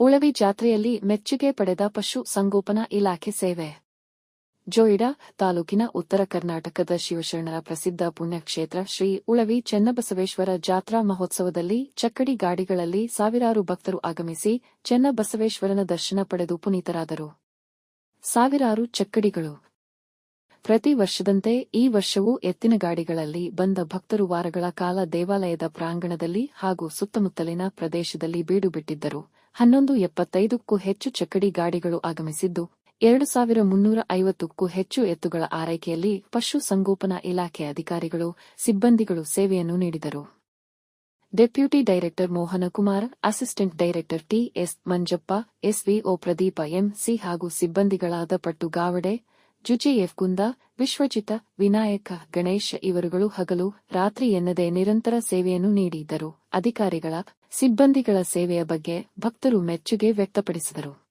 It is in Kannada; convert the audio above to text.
ಉಳವಿ ಜಾತ್ರೆಯಲ್ಲಿ ಮೆಚ್ಚುಗೆ ಪಡೆದ ಪಶು ಸಂಗೋಪನಾ ಇಲಾಖೆ ಸೇವೆ. ಜೋಯಿಡಾ ತಾಲೂಕಿನ ಉತ್ತರ ಕರ್ನಾಟಕದ ಶಿವಶರಣರ ಪ್ರಸಿದ್ಧ ಪುಣ್ಯಕ್ಷೇತ್ರ ಶ್ರೀ ಉಳವಿ ಚೆನ್ನಬಸವೇಶ್ವರ ಜಾತ್ರಾ ಮಹೋತ್ಸವದಲ್ಲಿ ಚಕ್ಕಡಿ ಗಾಡಿಗಳಲ್ಲಿ ಸಾವಿರಾರು ಭಕ್ತರು ಆಗಮಿಸಿ ಚೆನ್ನಬಸವೇಶ್ವರನ ದರ್ಶನ ಪಡೆದು ಪುನೀತರಾದರು. ಸಾವಿರಾರು ಚಕ್ಕಡಿಗಳು. ಪ್ರತಿ ವರ್ಷದಂತೆ ಈ ವರ್ಷವೂ ಎತ್ತಿನ ಗಾಡಿಗಳಲ್ಲಿ ಬಂದ ಭಕ್ತರು ವಾರಗಳ ಕಾಲ ದೇವಾಲಯದ ಪ್ರಾಂಗಣದಲ್ಲಿ ಹಾಗೂ ಸುತ್ತಮುತ್ತಲಿನ ಪ್ರದೇಶದಲ್ಲಿ ಬೀಡು ಬಿಟ್ಟಿದ್ದರು ಹನ್ನೊಂದು ಎಪ್ಪತ್ತೈದಕ್ಕೂ ಹೆಚ್ಚು ಚಕಡಿ ಗಾಡಿಗಳು ಆಗಮಿಸಿದ್ದು, ಎರಡು ಸಾವಿರ ಮುನ್ನೂರ ಐವತ್ತಕ್ಕೂ ಹೆಚ್ಚು ಎತ್ತುಗಳ ಆರೈಕೆಯಲ್ಲಿ ಪಶುಸಂಗೋಪನಾ ಇಲಾಖೆ ಅಧಿಕಾರಿಗಳು, ಸಿಬ್ಬಂದಿಗಳು ಸೇವೆಯನ್ನು ನೀಡಿದರು. Deputy director Mohankumar, assistant director TS Manjappa, SVO Pradeepa MC ಹಾಗೂ ಸಿಬ್ಬಂದಿಗಳಾದ ಪಟ್ಟು ಗಾವಡೆ ಜುಜಿಎಫ್ ಕುಂದ ವಿಶ್ವಜಿತ, ವಿನಾಯಕ, ಗಣೇಶ ಇವರುಗಳು ಹಗಲು, ರಾತ್ರಿ ಎನ್ನದೆ ನಿರಂತರ ಸೇವೆಯನ್ನು ನೀಡಿದ್ದರು. ಅಧಿಕಾರಿಗಳ, ಸಿಬ್ಬಂದಿಗಳ ಸೇವೆಯ ಬಗ್ಗೆ ಭಕ್ತರು ಮೆಚ್ಚುಗೆ ವ್ಯಕ್ತಪಡಿಸಿದರು.